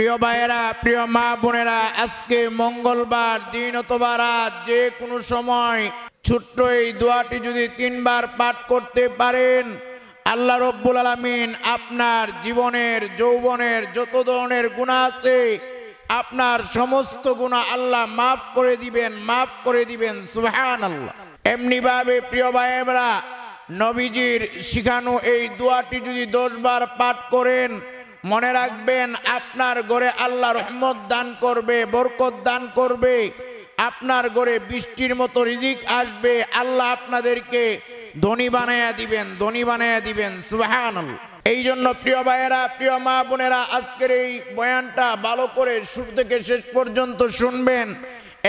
প্রিয় ভাইয়েরা, প্রিয় মা বোনেরা, আজকে মঙ্গলবার দিন অথবা রাত, যে কোনো সময় ছোট্ট এই দোয়াটি যদি তিনবার পাঠ করতে পারেন, আল্লাহ রব্বুল আলমিন আপনার জীবনের, যৌবনের যত ধরনের গুণা আছে, আপনার সমস্ত গুণা আল্লাহ মাফ করে দিবেন, মাফ করে দিবেন সুহান আল্লাহ এমনিভাবে প্রিয় ভাইয়েরা, নবীজির শিখানো এই দোয়াটি যদি দশবার পাঠ করেন মনে রাখবেন, আপনার ঘরে আল্লাহ রহমত দান করবে, বরকত দান করবে। আপনার ঘরে বৃষ্টির মতো রিজিক আসবে, আল্লাহ আপনাদেরকে ধনী বানাইয়া দিবেন, ধনী বানায়া দিবেন সুহান এই জন্য প্রিয় ভাইয়েরা, প্রিয় মা বোনেরা, আজকের এই বয়ানটা ভালো করে শুরু থেকে শেষ পর্যন্ত শুনবেন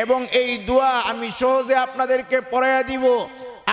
এবং এই দোয়া আমি সহজে আপনাদেরকে পড়াইয়া দিব।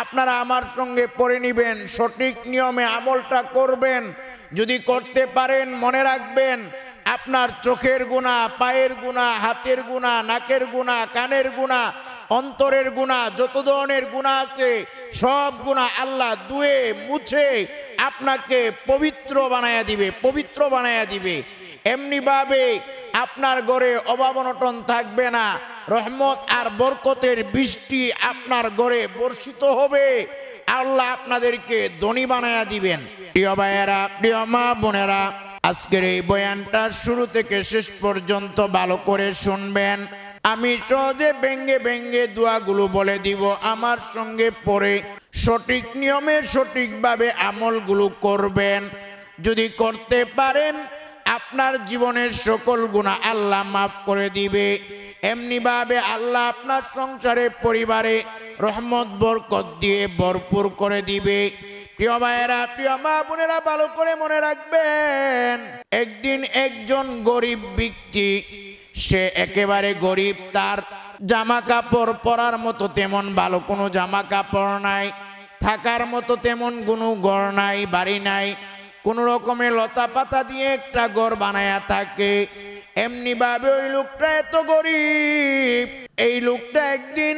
আপনারা আমার সঙ্গে পড়ে নিবেন, সঠিক নিয়মে আমলটা করবেন। যদি করতে পারেন, মনে রাখবেন, আপনার চোখের গুণা, পায়ের গুণা, হাতের গুণা, নাকের গুণা, কানের গুণা, অন্তরের গুণা, যত ধরনের গুণা আছে, সব গুণা আল্লাহ দুয়ে মুছে, আপনাকে পবিত্র বানায়া দিবে, পবিত্র বানায়া দিবে। এমনিভাবে আপনার ঘরে অভাব অনটন থাকবে না, রহমত আর বরকতের বৃষ্টি আপনার ঘরে বর্ষিত হবে, আল্লাহ আপনাদেরকে ধনী বানায়া দিবেন। প্রিয় ভাইয়েরা, প্রিয় মা বোনেরা, আজকের এই বয়ানটা শুরু থেকে শেষ পর্যন্ত ভালো করে শুনবেন। আমি সহজে ব্যঙ্গে ব্যঙ্গে দোয়াগুলো বলে দিব। আমার সঙ্গে পড়ে সঠিক নিয়মে সঠিকভাবে আমলগুলো করবেন। যদি করতে পারেন, আপনার জীবনের সকল গুণা আল্লাহ মাফ করে দিবে। এমনিভাবে আল্লাহ আপনার সংসারে, পরিবারে রহমত, বরকত দিয়ে ভরপুর করে দিবে। প্রিয় ভাইয়েরা, প্রিয় মা বোনেরা, ভালো করে মনে রাখবেন, একদিন একজন গরিব ব্যক্তি, সে একেবারে গরিব, তার জামা কাপড় পরার মতো তেমন ভালো কোনো জামা কাপড় নাই, থাকার মতো তেমন কোনো ঘর নাই, বাড়ি নাই, কোনো রকমের লতা পাতা দিয়ে একটা ঘর বানায়া থাকে। এমনি ভাবে ওই লোকটা এত গরিব, এই লোকটা একদিন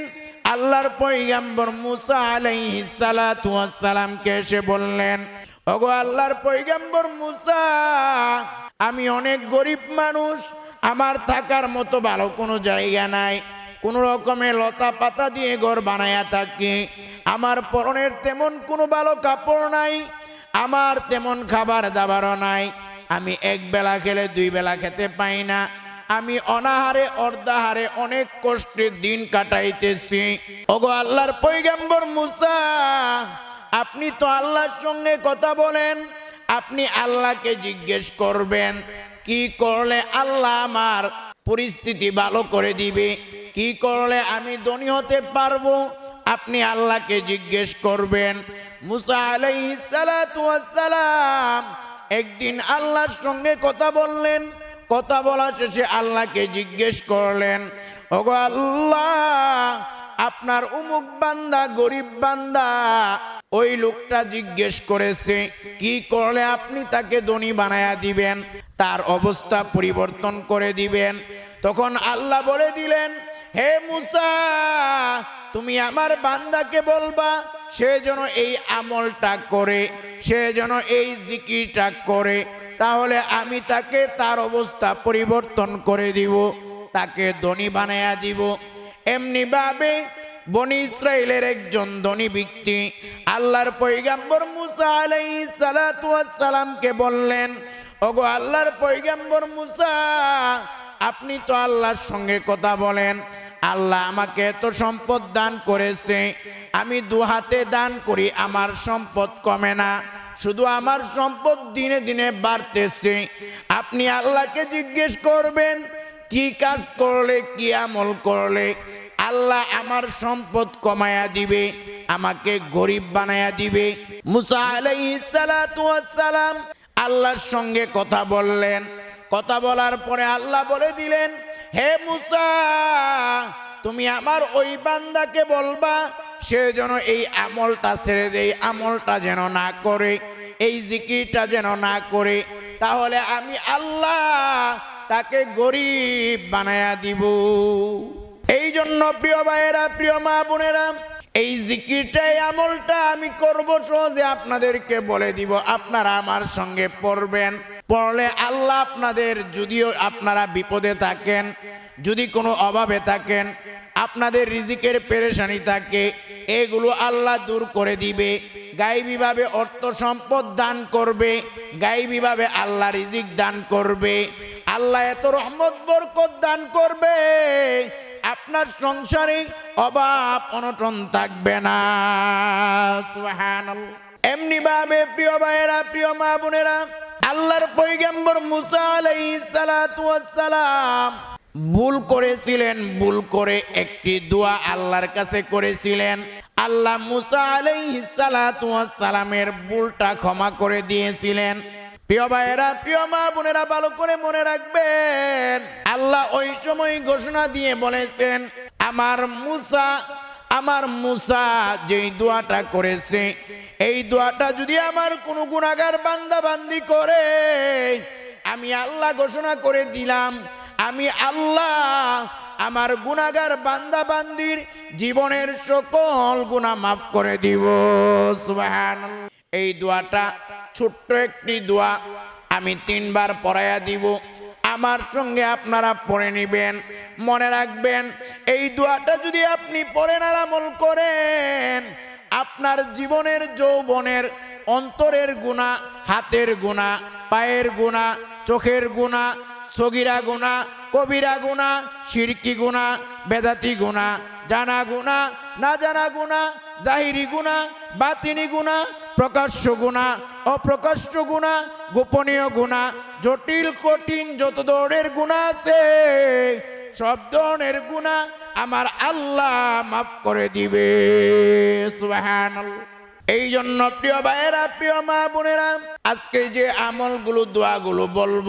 আল্লাহর পৈগাম্বর মুসা আলাইহিস সালাতু ওয়াস সালামকে এসে বললেন, ওগো আল্লাহর পৈগাম্বর মুসা, আমি অনেক গরিব মানুষ, আমার থাকার মতো ভালো কোনো জায়গা নাই। কোন রকমের লতা পাতা দিয়ে ঘর বানায়া থাকি। আমার পরনের তেমন কোনো ভালো কাপড় নাই, আমার তেমন খাবার দাবারও নাই। আমি এক বেলা খেলে দুই বেলা খেতে পাই না। আমি অনাহারে, অর্ধাহারে অনেক কষ্টের দিন কাটাইতেছি। ওগো আল্লাহর পৈগম্বর মুসা, আপনি তো আল্লাহর সঙ্গে কথা বলেন, আপনি আল্লাহকে জিজ্ঞেস করবেন, কি করলে আল্লাহ আমার পরিস্থিতি ভালো করে দিবে? কি করলে আমি ধনী হতে পারব? আপনি আল্লাহকে জিজ্ঞেস করবেন। মুসা ওয়াস সালাম একদিন আল্লাহর সঙ্গে কথা বললেন কথা বলা শেষে আল্লাহকে জিজ্ঞেস করলেন, ওগো আল্লাহ, আপনার উমুক বান্দা, গরিব বান্দা, ওই লোকটা জিজ্ঞেস করেছে, কি করলে আপনি তাকে ধনী বানায়া দিবেন? তার অবস্থা পরিবর্তন করে দিবেন। তখন আল্লাহ বলে দিলেন, হে মুসা, তুমি আমার বান্দাকে বলবা, সে যেন এই আমলটা করে, সে যেন এই জিকিরটা করে তাহলে আমি তাকে তার অবস্থা পরিবর্তন করে দিব, তাকে ধনী বানায়া দিব। এমনি ভাবে বনি ইসরায়েলের একজন ধনী ব্যক্তি আল্লাহর পৈগাম্বর মুসা আলাই সালাতু ওয়াস সালামকে বললেন, ওগো আল্লাহর পৈগাম্বর মুসা, আপনি তো আল্লাহর সঙ্গে কথা বলেন। আল্লাহ আমাকে এত সম্পদ দান করেছে, আমি দু হাতে দান করি, আমার সম্পদ কমে না। শুধু আমার সম্পদ দিনে দিনে বাড়তেছে। আপনি আল্লাহকে জিজ্ঞেস করবেন, কি কাজ করলে, কি আমল করলে? আল্লাহ আমার সম্পদ কমায়া দিবে, আমাকে গরিব বানায়া দিবে। মুসা আলাইহিস সালাতু ওয়াস সালাম আল্লাহর সঙ্গে কথা বললেন। কথা বলার পরে আল্লাহ বলে দিলেন, হে মুসা তুমি আমার ওই বান্দাকে বলবা, সে যেন এই আমলটা ছেড়ে দেয়, আমলটা যেন না করে, এই জিকিরটা যেন না করে, তাহলে আমি আল্লাহ তাকে গরিব বানায়া দিব। এই জন্য প্রিয় ভাইয়েরা, প্রিয় মা বোনেরা এই জিকিরটাই আমলটা আমি করব সহজে, আপনাদেরকে বলে দিব, আপনারা আমার সঙ্গে পড়বেন। পড়লে আল্লাহ আপনাদের, যদিও আপনারা বিপদে থাকেন, যদি কোনো অভাবে থাকেন, আপনাদের রিজিকের পেরেশানি থাকে, এগুলো আল্লাহ দূর করে দিবে। গাইবিভাবে অর্থ সম্পদ দান করবে, গাইবিভাবে আল্লাহ রিজিক দান করবে। আল্লাহ এত রহমত, বরকত দান করবে। আপনার সংসারে অভাব অনটন থাকবে না। এমনি ভাবে প্রিয় ভাইয়েরা প্রিয় মা বোনেরা আল্লাহর পৈগম্বর মুসা আলাইহিস সালাম ভুল করেছিলেন ভুল করে একটি দোয়া আল্লাহর কাছে করেছিলেন। আল্লাহ মুসা আলাইহিস সালাতু ওয়াস সালামের ভুলটা ক্ষমা করে দিয়েছিলেন। প্রিয় ভাইয়েরা, প্রিয় মা বোনেরা, ভালো করে মনে রাখবেন আল্লাহ ওই সময় ঘোষণা দিয়ে বলেছেন, আমার মুসা আমার মুসা যেই দোয়াটা করেছে, এই দোয়াটা যদি আমার কোনো গুণাগার বান্দা বান্দি করে, আমি আল্লাহ ঘোষণা করে দিলাম, আমি আল্লাহ আমার গুণাগার বান্দা বান্দির জীবনের সকল গুণা মাফ করে দিব সুবহানাল্লাহ। এই দোয়াটা ছোট্ট একটি দোয়া আমি তিনবার পড়াইয়া দিব। আমার সঙ্গে আপনারা পড়ে নেবেন। মনে রাখবেন, এই দোয়াটা যদি আপনি পড়েন আর আমল করেন, আপনার জীবনের যৌবনের অন্তরের গুণা, হাতের গুণা, পায়ের গুণা, চোখের গুণা, সগিরা গুণা, কবিরা গুণা শিরকি গুণা, বেদাতি গুণা, জানা গুণা, না জানা গুণা জাহিরি গুণা, বাতিনি গুণা, প্রকাশ্য গুণা, অপ্রকাশ্য গুণা, গোপনীয় গুণা, জটিল, কঠিন, যত ধরনের গুণা আছে, সব ধরনের গুণা আমার আল্লাহ মাফ করে দিবে। এই জন্য প্রিয় ভাইয়েরা, প্রিয় মা বোনেরা, আজকে যে আমলগুলো, দোয়াগুলো বলব,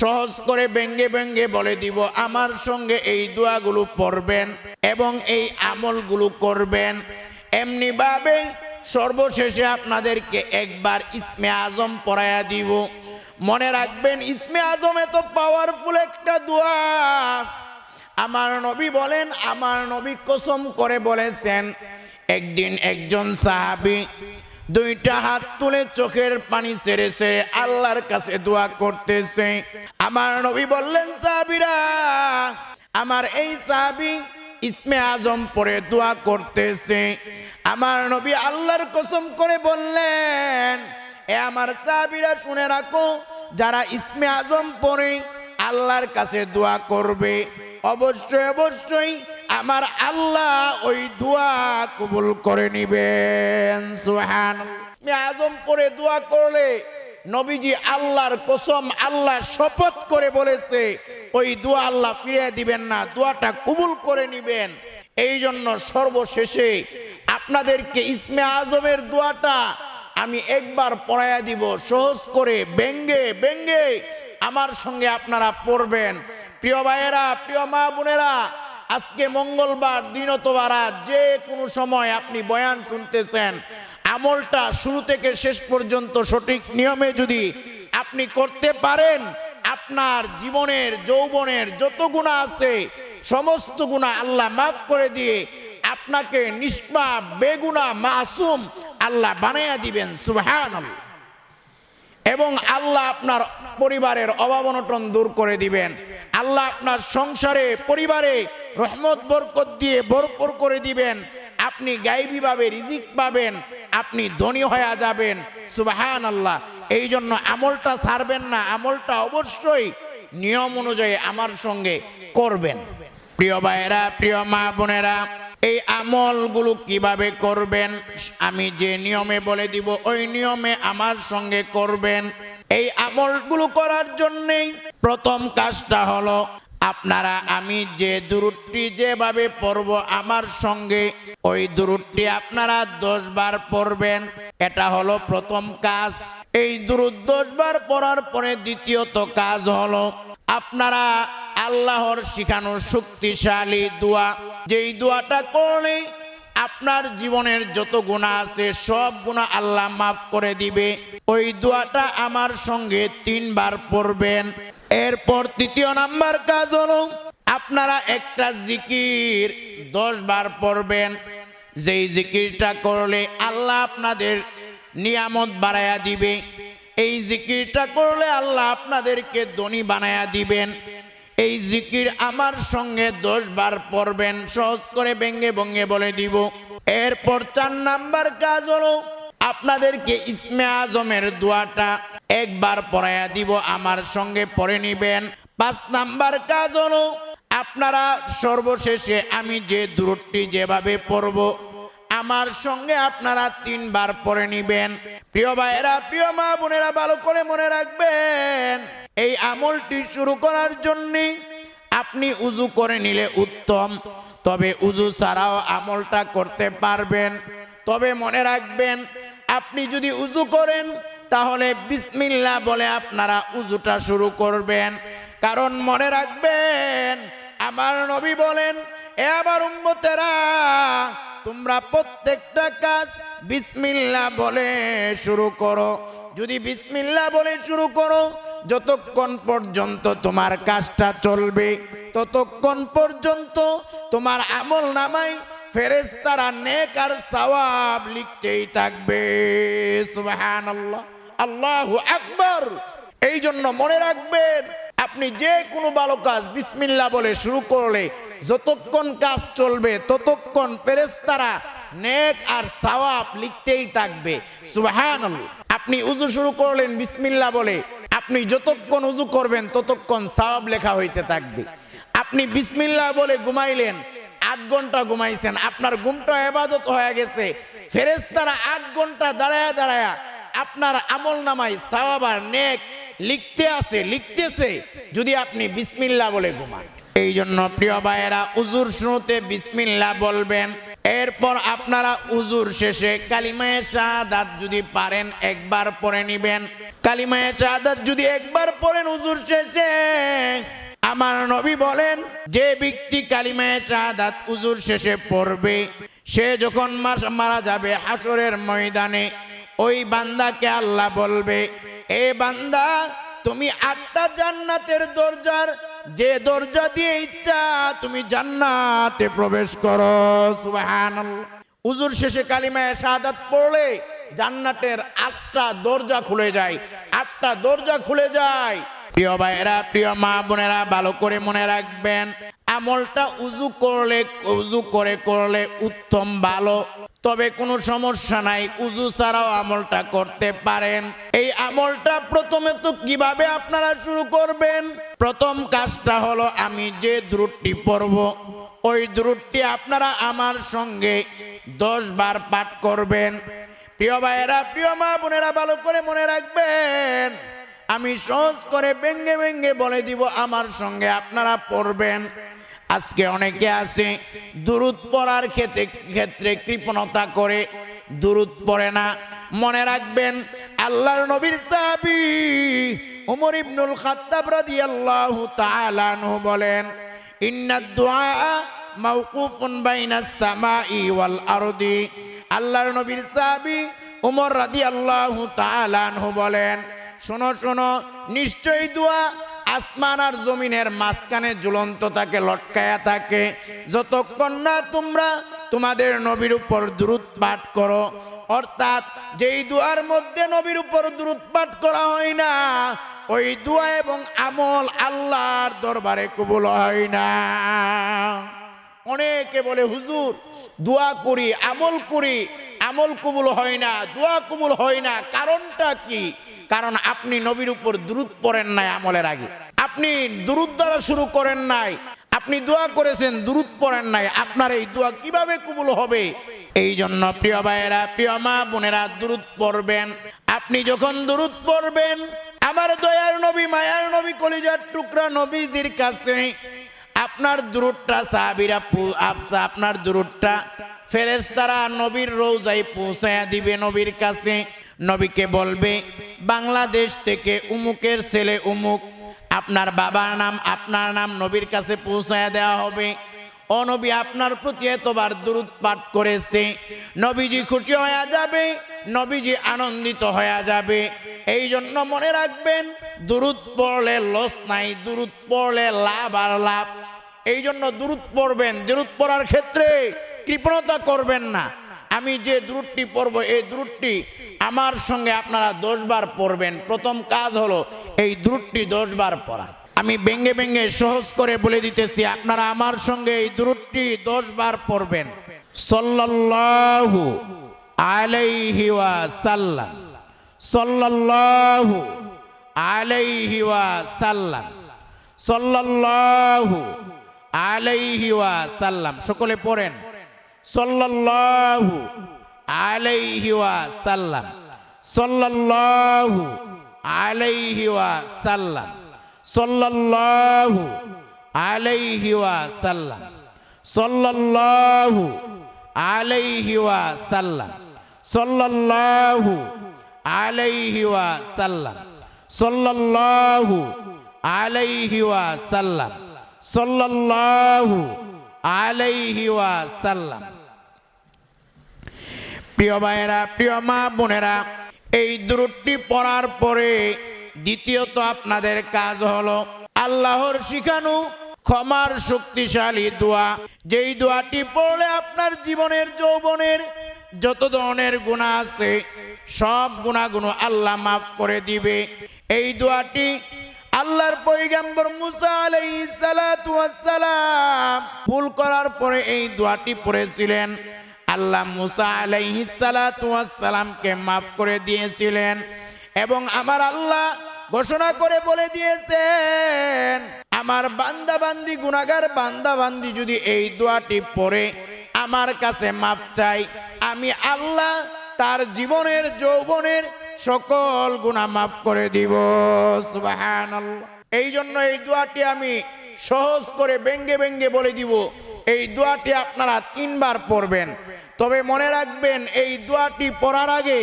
সহজ করে ব্যঙ্গে ব্যঙ্গে বলে দিব, আমার সঙ্গে এই দোয়াগুলো পড়বেন এবং এই আমলগুলো করবেন। এমনি ভাবে সর্বশেষে আপনাদেরকে একবার ইসমে আজম পড়াইয়া দিব। মনে রাখবেন, ইসমে আজম এত পাওয়ারফুল একটা দোয়া। আমার নবী বলেন, আমার নবী কসম করে বলেছেন, একদিন একজন সাহাবি দুইটা হাত তুলে চোখের পানি ছেড়ে ছেড়ে আল্লাহর কাছে দোয়া করতেছে। আমার নবী বললেন, সাহাবিরা, আমার এই সাহাবি ইসমে আজম পরে দোয়া করতেছে। আমার নবী আল্লাহর কসম করে বললেন, এ আমার সাহাবিরা শুনে রাখো, যারা ইসমে আজম পরে আল্লাহর কাছে দোয়া করবে। অবশ্যই অবশ্যই আমার আল্লাহ ওই দোয়া কবুল করে নিবেন। সুহান আজম করে দোয়া করলে নবীজি আল্লাহর কসম, আল্লাহ শপথ করে বলেছে, ওই দোয়া আল্লাহ ফিরিয়ে দিবেন না, দোয়াটা কবুল করে নিবেন। এই জন্য সর্বশেষে আপনাদেরকে ইসমে আজমের দোয়াটা আমি একবার পড়াইয়া দিব, সহজ করে, ব্যঙ্গে ব্যঙ্গে আমার সঙ্গে আপনারা পড়বেন। প্রিয় ভাইয়েরা, প্রিয় মা বোনেরা, আজকে মঙ্গলবার দিনতবারা যে কোনো সময় আপনি বয়ান শুনতেছেন। আমলটা শুরু থেকে শেষ পর্যন্ত সঠিক নিয়মে যদি আপনি করতে পারেন, আপনার জীবনের, যৌবনের যত গুণা আছে, সমস্ত গুণা আল্লাহ মাফ করে দিয়ে আপনাকে নিষ্পা বেগুনা, মাসুম আল্লাহ বানাইয়া দিবেন সুবহান এবং আল্লাহ আপনার পরিবারের অভাব অনটন দূর করে দিবেন। আল্লাহ আপনার সংসারে, পরিবারে রহমত, বরকত দিয়ে ভরপুর করে দিবেন। আপনি গাইবীভাবে রিজিক পাবেন, আপনি ধনী হয়ে যাবেন। সুবাহান আল্লাহ এই জন্য আমলটা ছাড়বেন না, আমলটা অবশ্যই নিয়ম অনুযায়ী আমার সঙ্গে করবেন। প্রিয় ভাইয়েরা, প্রিয় মা বোনেরা, এই আমলগুলো কীভাবে করবেন, আমি যে নিয়মে বলে দিব, ওই নিয়মে আমার সঙ্গে করবেন। এই আমলগুলো করার জন্যেই প্রথম কাজটা হলো আপনারা, আমি যে দূরটি যেভাবে পড়ব আমার সঙ্গে, ওই দূরটি আপনারা দশ বার পড়বেন। এটা হলো প্রথম কাজ। এই দূরত দশ বার পড়ার পরে দ্বিতীয়ত কাজ হলো, আপনারা আল্লাহর শিখানো শক্তিশালী দোয়া। যেই দোয়াটা করলে আপনার জীবনের যত গুণা আছে, সব গুণা আল্লাহ মাফ করে দিবে। ওই দোয়াটা আমার সঙ্গে তিনবার পড়বেন। এরপর তৃতীয় নাম্বার কাজ হলো, আপনারা একটা জিকির দশ বার পড়বেন। যেই জিকিরটা করলে আল্লাহ আপনাদের নিয়ামত বাড়াইয়া দিবে। এই জিকিরটা করলে আল্লাহ আপনাদেরকে ধনী বানায়া দিবেন। এই জিকির আমার সঙ্গে দশ বার পড়বেন, সহজ করে ব্যঙ্গে ভঙ্গে বলে দিব। এরপর চার নাম্বার কাজ হলো, আপনাদেরকে ইসমে আজমের দোয়াটা একবার পড়াইয়া দিব, আমার সঙ্গে পড়ে নিবেন। পাঁচ নাম্বার কাজ হলো, আপনারা সর্বশেষে আমি যে দূরটি যেভাবে পড়ব, আমার সঙ্গে আপনারা তিনবার পড়ে নিবেন। প্রিয় ভাইয়েরা, প্রিয় মা বোনেরা, ভালো করে মনে রাখবেন এই আমলটি শুরু করার জন্য আপনি উজু করে নিলে উত্তম। তবে উজু ছাড়াও আমলটা করতে পারবেন। তবে মনে রাখবেন, আপনি যদি উজু করেন, তাহলে বিসমিল্লা বলে আপনারা উজুটা শুরু করবেন। কারণ মনে রাখবেন, আমার নবী বলেন, এ আমার উম্মতেরা, তোমরা প্রত্যেকটা কাজ বিসমিল্লা বলে শুরু করো। যদি বিসমিল্লা বলে শুরু করো যতক্ষণ পর্যন্ত তোমার কাজটা চলবে, ততক্ষণ পর্যন্ত তোমার আমল নামাই ফেরেস্তারা নেক আর সওয়াব লিখতেই থাকবে। সুবহানাল্লাহ। আল্লাহু আকবার। এই জন্য মনে রাখবেন, আপনি যে কোনো ভালো কাজ বিসমিল্লা বলে শুরু করলে, যতক্ষণ কাজ চলবে, ততক্ষণ ফেরেস্তারা নেক আর সওয়াব লিখতেই থাকবে। সুবহানাল্লাহ। আপনি উজু শুরু করলেন বিসমিল্লা বলে আপনি যতক্ষণ উজু করবেন, ততক্ষণ সাব লেখা হইতে থাকবে। আপনি বিসমিল্লা বলে ঘুমাইলেন, আট ঘণ্টা ঘুমাইছেন, আপনার ঘুমটা এবাদত হয়ে গেছে। ফেরেস্তারা আট ঘণ্টা দাঁড়ায়া দাঁড়ায়া আপনার আমল নামাই সাওয়াবার নেক লিখতে আছে লিখতেছে, যদি আপনি বিসমিল্লা বলে ঘুমান। এই জন্য প্রিয় ভাইয়েরা, উজুর শুরুতে বিসমিল্লা বলবেন। এরপর আপনারা উজুর শেষে কালিমায়ে শাহাদাত যদি পারেন, একবার পরে নিবেন। কালিমায়ে শাহাদাত যদি একবার পড়েন উজুর শেষে, আমার নবী বলেন, যে ব্যক্তি কালিমায়ে শাহাদাত উজুর শেষে পড়বে, সে যখন মাস মারা যাবে হাসরের ময়দানে, ওই বান্দাকে আল্লাহ বলবে, এ বান্দা, তুমি আটটা জান্নাতের দরজার যে দরজা দিয়ে ইচ্ছা, তুমি জান্নাতে প্রবেশ করো উজুর শেষে কালিমায় শাহাদাত পড়লে জান্নাতের আটটা দরজা খুলে যায়। আটটা দরজা খুলে যায় প্রিয় ভাইয়েরা, প্রিয় মা বোনেরা, ভালো করে মনে রাখবেন, আমলটা উজু করলে, উজু করে করলে উত্তম ভালো। তবে কোনো সমস্যা নাই, উজু ছাড়াও আমলটা করতে পারেন। এই আমলটা প্রথমে তো কীভাবে আপনারা শুরু করবেন? প্রথম কাজটা হলো, আমি যে দ্রুটটি পড়ব, ওই দ্রুটটি আপনারা আমার সঙ্গে দশ বার পাঠ করবেন। প্রিয় ভাইয়েরা, প্রিয় মা বোনেরা, ভালো করে মনে রাখবেন। আমি সহজ করে ব্যঙ্গে ব্যঙ্গে বলে দিব, আমার সঙ্গে আপনারা পড়বেন। আজকে অনেকে আছে দূরত পড়ার ক্ষেত্রে ক্ষেত্রে কৃপণতা করে দূরত পড়ে না। মনে রাখবেন, আল্লাহর নবীর সাহাবী উমর ইবনুল খাত্তাব রাদিয়াল্লাহু তাআলা আনহু বলেন ইন্নাদ দুআ মাওকুফুন বাইনাস সামাই ওয়াল আরদি। আল্লাহর নবীর সাহাবী উমর রাদিয়াল্লাহু তাআলা আনহু বলেন শোনো শোনো, নিশ্চয়ই দোয়া আসমান আর জমিনের মাঝখানে ঝুলন্ত থাকে লটকায়া থাকে। যতক্ষণ না তোমরা তোমাদের নবীর উপর দ্রুত পাঠ করো, অর্থাৎ যেই দুয়ার মধ্যে নবীর উপর দ্রুত পাঠ করা হয় না, ওই দোয়া এবং আমল আল্লাহর দরবারে কবুল হয় না। অনেকে বলে, হুজুর, দোয়া করি, আমল করি, আমল কবুল হয় না, দোয়া কবুল হয় না, কারণটা কি? কারণ আপনি নবীর উপর দ্রুত পড়েন নাই আমলের আগে। আপনি দ্রুত দ্বারা শুরু করেন নাই। আপনি দোয়া করেছেন দ্রুত পড়েন নাই। আপনার এই দোয়া কীভাবে কবুল হবে? এই জন্য প্রিয় ভাইয়েরা, প্রিয় মা বোনেরা দ্রুত পড়বেন। আপনি যখন দ্রুত পড়বেন, আমার দয়ার নবী, মায়ার নবী, কলিজার টুকরা নবীজির কাছে আপনার দূরটা সাহাবিরা আপসা আপনার দূরটা ফেরেশতারা নবীর রোজায় পৌঁছায়া দিবে নবীর কাছে। নবীকে বলবে, বাংলাদেশ থেকে উমুকের ছেলে উমুক। আপনার বাবার নাম, আপনার নাম নবীর কাছে পৌঁছায় দেওয়া হবে। ও নবী আপনার প্রতি এতবার দূরত পাঠ করেছে। নবীজি খুশি হয়ে যাবে, নবীজি আনন্দিত হয়ে যাবে। এই জন্য মনে রাখবেন দূরত পড়লে লস নাই দূরত পড়লে লাভ আর লাভ। এই জন্য দূরত পড়বেন দূরত পড়ার ক্ষেত্রে কৃপণতা করবেন না। আমি যে দ্রুটটি পড়ব, এই দ্রুটটি আমার সঙ্গে আপনারা দশবার পড়বেন। প্রথম কাজ হলো এই দ্রুটটি দশবার পড়া। আমি ব্যঙ্গে ব্যঙ্গে সহজ করে বলে দিতেছি, আপনারা আমার সঙ্গে এই দ্রুটটি দশবার পড়বেন। সল্লাল্লাহু আলাইহি ওয়াসাল্লাম। সল্লাল্লাহু আলাইহি ওয়াসাল্লাম। সল্লাল্লাহু আলাইহি ওয়াসাল্লাম। সকলে পড়েন। সল্লাল্লাহু আলাইহি ওয়াসাল্লাম। সল্লাল্লাহু আলাইহি ওয়াসাল্লাম। সল্লাল্লাহু আলাইহি ওয়াসাল্লাম। সল্লাল্লাহু আলাইহি ওয়াসাল্লাম। সল্লাল্লাহু আলাইহি ওয়াসাল্লাম। সল্লাল্লাহু আলাইহি ওয়াসাল্লাম। সল্লাল্লাহু আলাইহি ওয়াসাল্লাম। প্রিয় ভাইয়েরা, প্রিয় মা বোনেরা, এই দূরটি পড়ার পরে দ্বিতীয়ত আপনাদের কাজ হলো আল্লাহর শিখানো ক্ষমার শক্তিশালী দোয়া। যেই দোয়াটি পড়লে আপনার জীবনের, যৌবনের যত ধরনের গুণা আছে, সব গুণাগুণ আল্লাহ মাফ করে দিবে। এই দোয়াটি আল্লাহর পৈগম্বর মুসা আলাইহিস সালাম ভুল করার পরে এই দোয়াটি পড়েছিলেন। আল্লাহ মুসা আলাইহিস সালাতু ওয়াস সালামকে মাফ করে দিয়েছিলেন এবং আমার আল্লাহ ঘোষণা করে বলে দিয়েছেন, আমার বান্দা বান্দি গুনাগার বান্দা বান্দি যদি এই দোয়াটি পড়ে, আমার কাছে মাফ চাই। আমি আল্লাহ তার জীবনের, যৌবনের সকল গুণা মাফ করে দিব। এই জন্য এই দোয়াটি আমি সহজ করে ব্যঙ্গে ব্যঙ্গে বলে দিব। এই দোয়াটি আপনারা তিনবার পড়বেন। তবে মনে রাখবেন, এই দোয়াটি পড়ার আগে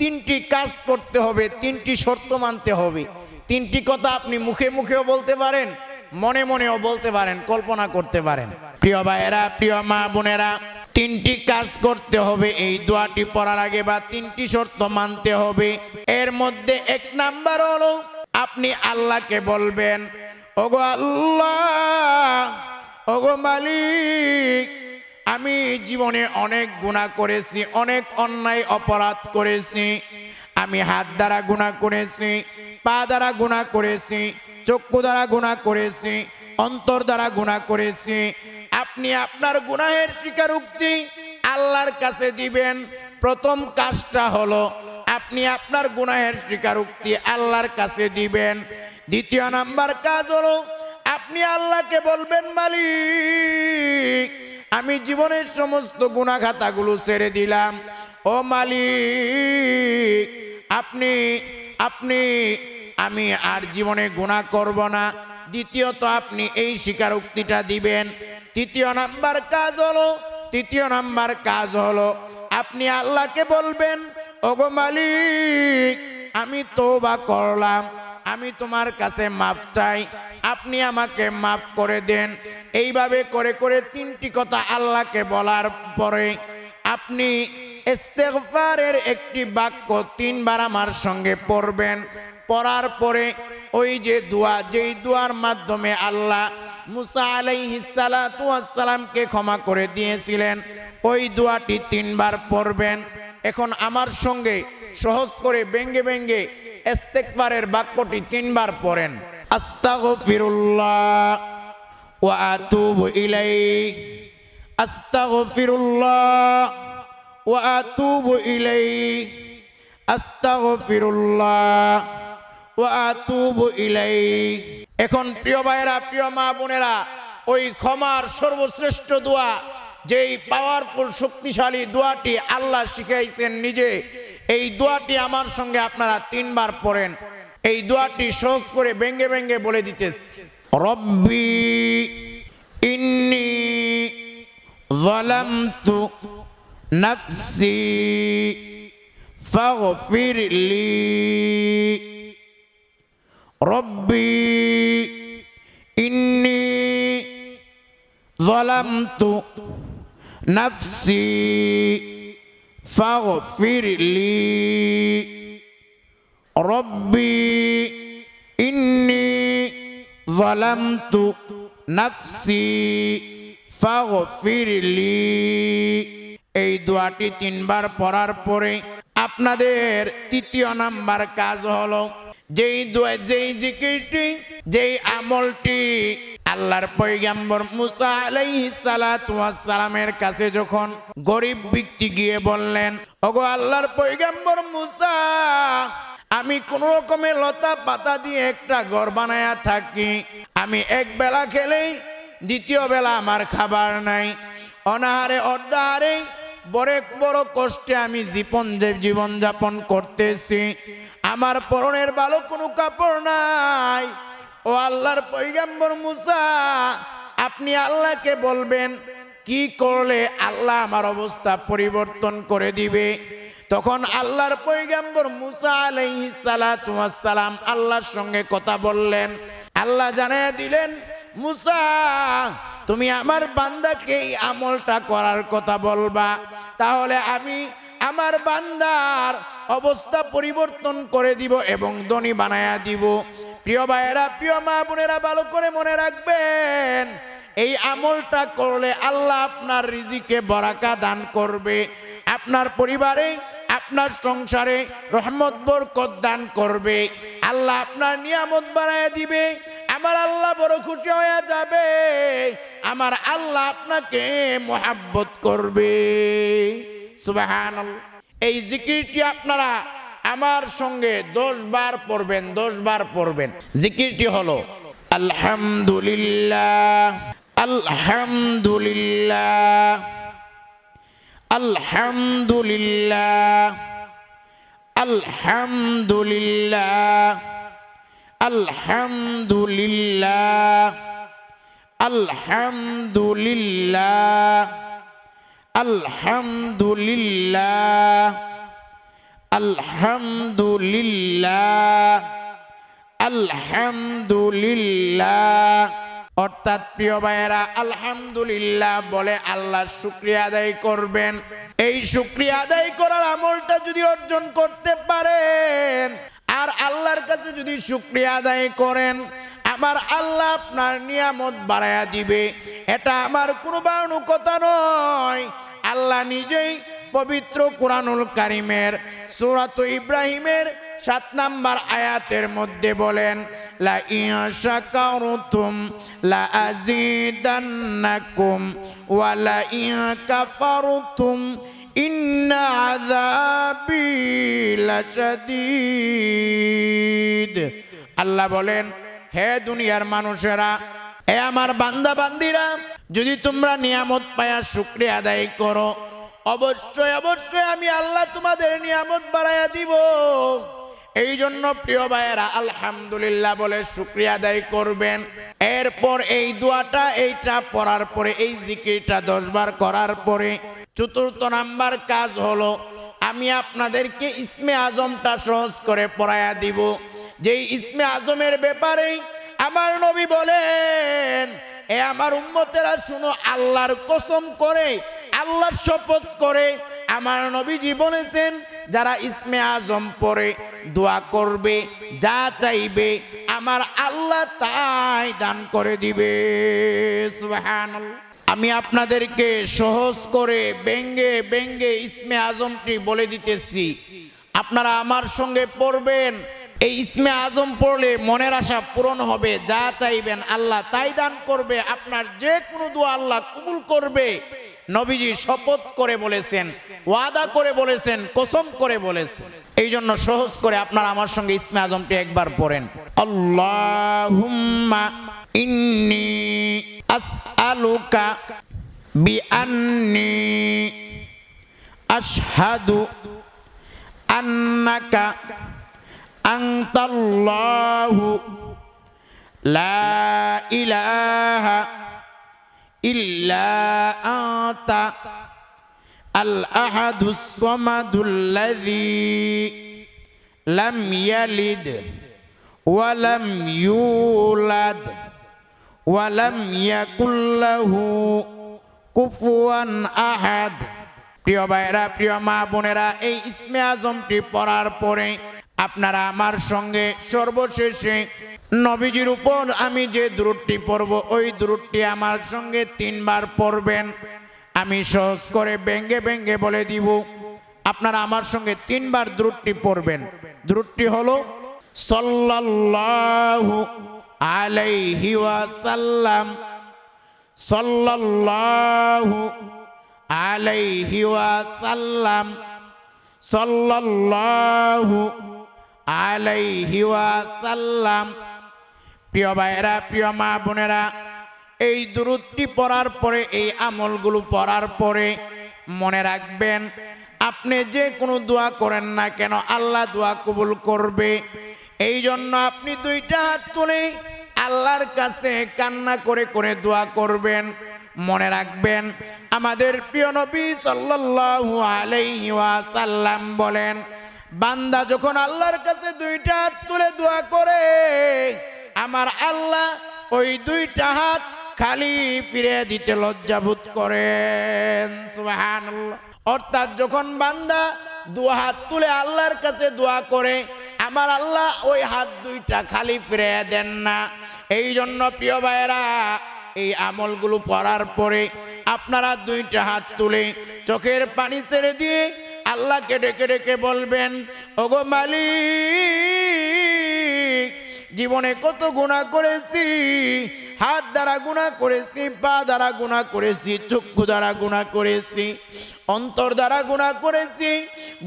তিনটি কাজ করতে হবে, তিনটি শর্ত মানতে হবে। তিনটি কথা আপনি মুখে মুখেও বলতে পারেন, মনে মনেও বলতে পারেন, কল্পনা করতে পারেন। প্রিয় ভাইয়েরা, প্রিয় মা বোনেরা, তিনটি কাজ করতে হবে, এই দোয়াটি পড়ার আগে বা তিনটি শর্ত মানতে হবে। এর মধ্যে এক নাম্বার হলো, আপনি আল্লাহকে বলবেন, ওগো আল্লাহ, ওগো মালিক আমি জীবনে অনেক গুণা করেছি, অনেক অন্যায় অপরাধ করেছি। আমি হাত দ্বারা গুণা করেছি, পা দ্বারা গুণা করেছি, চক্ষু দ্বারা গুণা করেছি, অন্তর দ্বারা গুণা করেছি। আপনি আপনার গুনাহের স্বীকারোক্তি আল্লাহর কাছে দিবেন। প্রথম কাজটা হলো, আপনি আপনার গুনাহের স্বীকারোক্তি আল্লাহর কাছে দিবেন। দ্বিতীয় নাম্বার কাজ হলো, আপনি আল্লাহকে বলবেন, মালিক আমি জীবনের সমস্ত গুণাখাতাগুলো ছেড়ে দিলাম। ও মালিক, আপনি আপনি, আমি আর জীবনে গুণা করব না। দ্বিতীয়ত, আপনি এই স্বীকারোক্তিটা দিবেন। তৃতীয় নাম্বার কাজ হলো, তৃতীয় নাম্বার কাজ হলো, আপনি আল্লাহকে বলবেন, ওগো মালিক, আমি তোবা করলাম। আমি তোমার কাছে মাফ চাই। আপনি আমাকে মাফ করে দেন। এইভাবে করে করে তিনটি কথা আল্লাহকে বলার পরে আপনি ইস্তেগফারের একটি বাক্য তিনবার আমার সঙ্গে পড়বেন। পড়ার পরে ওই যে দোয়া, যেই দোয়ার মাধ্যমে আল্লাহ মুসা আলাইহিস সালাতু ওয়াস সালামকে ক্ষমা করে দিয়েছিলেন, ওই দোয়াটি তিনবার পড়বেন। এখন আমার সঙ্গে সহজ করে ব্যঙ্গে ব্যঙ্গে ইস্তেগফারের বাক্যটি তিনবার পড়েন। আস্তাগফিরুল্লাহ ওয়া আতুবু ইলাইহি আস্তাগফিরুল্লাহ ওয়া আতুবু ইলাইহি আস্তাগফিরুল্লাহ ওয়া আতুবু ইলাইহি এখন প্রিয় ভাইরা প্রিয় মা বোনেরা, ওই ক্ষমার সর্বশ্রেষ্ঠ দোয়া, যেই পাওয়ারফুল শক্তিশালী দোয়াটি আল্লাহ শিখাইছেন নিজে এই দোয়াটি আমার সঙ্গে আপনারা তিনবার পড়েন এই দোয়াটি সহজ করে ব্যঙ্গে ব্যঙ্গে বলে দিতেছি রব্বি ইন্নি ظلمت نفسي فاغفر لي ربي إني ظلمت نفسي فاغفر لي ربي إني ظلمت نفسي فاغفر لي এই দোয়াটি তিনবার পড়ার পরে আপনাদের তৃতীয় নাম্বার কাজ হলো যেই দোয়া যেই জিকিরটি যেই আমলটি আল্লাহর পৈগাম্বর মুসা সালামের কাছে যখন গরিব ব্যক্তি গিয়ে বললেন, ওগো আল্লাহর পৈগাম্বর মুসা, আমি কোন রকমের লতা পাতা দিয়ে একটা ঘর বানায়া থাকি। আমি এক বেলা খেলেই দ্বিতীয় বেলা আমার খাবার নাই। অনাহারে অর্ধাহারে বড় বড় কষ্টে আমি জীবন জীবন যাপন করতেছি। আমার পরনের ভালো কোনো কাপড় নাই। ও আল্লাহর পৈগাম্বর মুসা, আপনি আল্লাহকে বলবেন, কি করলে আল্লাহ আমার অবস্থা পরিবর্তন করে দিবে? তখন আল্লাহর পৈগাম্বর মুসা আলাইহিস সালাতু ওয়াস সালাম আল্লাহর সঙ্গে কথা বললেন। আল্লাহ জানিয়ে দিলেন, মুসা, তুমি আমার বান্দাকে এই আমলটা করার কথা বলবা। তাহলে আমি আমার বান্দার অবস্থা পরিবর্তন করে দিব এবং ধনী বানায়া দিব। প্রিয় ভাইয়েরা, প্রিয় মা বোনেরা, ভালো করে মনে রাখবেন, এই আমলটা করলে আল্লাহ আপনার রিজিকে বরাকা দান করবে। আপনার পরিবারে, আপনার সংসারে রহমত, বরকত দান করবে। আল্লাহ আপনার নিয়ামত বাড়ায় দিবে। আমার আল্লাহ বড় খুশি হয়ে যাবে। আমার আল্লাহ আপনাকে মোহাব্বত করবে। এই জিকিরটি আপনারা আমার সঙ্গে দশ বার পড়বেন দশ বার পড়বেন। জিকিরটি হলো, আলহামদুলিল্লাহ আলহামদুলিল্লাহ আলহামদুলিল্লাহ আলহামদুলিল্লাহ আলহামদুলিল্লাহ আলহামদুলিল্লাহ। আলহামদুলিল্লাহ আলহামদুলিল্লাহ আলহামদুলিল্লাহ। অর্থাৎ প্রিয় ভাইয়েরা, আলহামদুলিল্লাহ বলে আল্লাহ শুক্রিয়া আদায় করবেন। এই শুক্রিয়া আদায় করার আমলটা যদি অর্জন করতে পারেন, আর আল্লাহর কাছে যদি শুক্রিয়া আদায় করেন আমার আল্লাহ আপনার নিয়ামত বাড়ায়া দিবে। এটা আমার কোনো কথা নয়। আল্লাহ নিজেই পবিত্র কোরআনুল কারিমের সুরাত ইব্রাহিমের সাত নাম্বার আয়াতের মধ্যে বলেন, লা লা আল্লাহ বলেন হে দুনিয়ার মানুষেরা, হে আমার বান্দা বান্দিরা যদি তোমরা নিয়ামত পায়া শুক্রিয়া আদায় করো, অবশ্যই অবশ্যই আমি আল্লাহ তোমাদের নিয়ামত বাড়াইয়া দিব। এই জন্য প্রিয় ভাইয়েরা, আলহামদুলিল্লাহ বলে শুক্রিয়া আদায় করবেন। এরপর এই দোয়াটা, এইটা পড়ার পরে, এই জিকিরটা দশবার করার পরে, চতুর্থ নাম্বার কাজ হলো, আমি আপনাদেরকে ইসমে আজমটা সহজ করে পড়াইয়া দিব। যেই ইসমে আজমের ব্যাপারে আমার নবী বলেন, এ আমার উম্মতেরা শুনো, আল্লাহর কসম করে, আল্লাহর শপথ করে, আমার নবীজি বলেছেন, যারা ইসমে আজম পরে দোয়া করবে, যা চাইবে, আমার আল্লাহ তাই দান করে দিবে। আমি আপনাদেরকে সহজ করে ব্যঙ্গে ব্যঙ্গে ইসমে আজমটি বলে দিতেছি আপনারা আমার সঙ্গে পড়বেন এই ইসমে আজম পড়লে মনের আশা পূরণ হবে, যা চাইবেন আল্লাহ তাই দান করবে, আপনার যে কোনো দোয়া আল্লাহ কবুল করবে। নবীজি শপথ করে বলেছেন, ওয়াদা করে বলেছেন, কসম করে বলেছেন। এই জন্য সহজ করে আপনারা আমার সঙ্গে ইসমে আজমটি একবার পড়েন। আল্লাহুম্মা ইন্নি আসআলুকা বিআন্নি আশহাদু আন্নাকা আনতাল্লাহু লা ইলাহা ইল্লা আতা আল আহাদুস সামাদুল্লাযী লাম ইয়ালিদ ওয়া লাম ইউলাদ ওয়া লাম ইয়াকুল লাহু কুফুয়ান আহাদ। প্রিয় ভাইরা প্রিয় মা বোনেরা, এই ইসমে আজমটি পড়ার পরে আপনারা আমার সঙ্গে সর্বশেষে নবীজির উপর আমি যে দূরটি পড়ব, ওই দূরটি আমার সঙ্গে তিনবার পড়বেন। আমি সহজ করে ব্যঙ্গে ব্যঙ্গে বলে দিব, আপনারা আমার সঙ্গে তিনবার দ্রুটটি পড়বেন। দ্রুটটি হলো, সাল্লাল্লাহু আলাইহি ওয়াসাল্লাম, সাল্লাল্লাহু আলাইহি ওয়াসাল্লাম, সাল্লাল্লাহু আলাইহি ওয়াসাল্লাম প্রিয় ভাইরা প্রিয় মা বোনেরা, এই দূরত্বটি পড়ার পরে, এই আমলগুলো পড়ার পরে মনে রাখবেন, আপনি যে কোনো দোয়া করেন না কেন, আল্লাহ দোয়া কবুল করবে। এই জন্য আপনি দুইটা হাত তুলে আল্লাহর কাছে কান্না করে করে দোয়া করবেন। মনে রাখবেন, আমাদের প্রিয় নবী সাল্লাল্লাহু আলাইহি ওয়াসাল্লাম বলেন বান্দা যখন আল্লাহর কাছে দুইটা হাত তুলে দোয়া করে, আমার আল্লাহ ওই দুইটা হাত খালি ফিরে দিতে লজ্জাবোধ করেন। অর্থাৎ যখন বান্দা দু হাত তুলে আল্লাহর কাছে দোয়া করে, আমার আল্লাহ ওই হাত দুইটা খালি ফিরে দেন না। এই জন্য প্রিয় ভাইয়েরা, এই আমলগুলো পড়ার পরে আপনারা দুইটা হাত তুলে চোখের পানি ছেড়ে দিয়ে আল্লাহকে ডেকে ডেকে বলবেন, ওগো মালিক, জীবনে কত গুণা করেছি, হাত দ্বারা গুণা করেছি, পা দ্বারা গুণা করেছি, চক্ষু দ্বারা গুণা করেছি, অন্তর দ্বারা গুণা করেছি,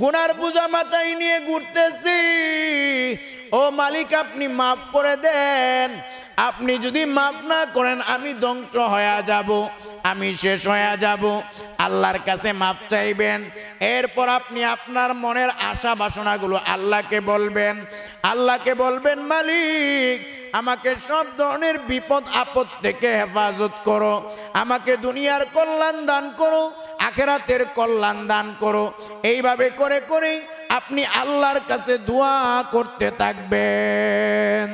গুনার পূজা মাথায় নিয়ে ঘুরতেছি ও মালিক, আপনি মাফ করে দেন। আপনি যদি মাফ না করেন, আমি ধ্বংস হয়ে যাব, আমি শেষ হয়ে যাব। আল্লাহর কাছে মাফ চাইবেন। এরপর আপনি আপনার মনের আশা বাসনাগুলো আল্লাহকে বলবেন। আল্লাহকে বলবেন, মালিক, আমাকে সব ধরনের বিপদ, আপদ থেকে হেফাজত করো। আমাকে দুনিয়ার কল্যাণ দান করো, আখেরাতের কল্যাণ দান করো। এইভাবে করে করে আপনি আল্লাহর কাছে দোয়া করতে থাকবেন।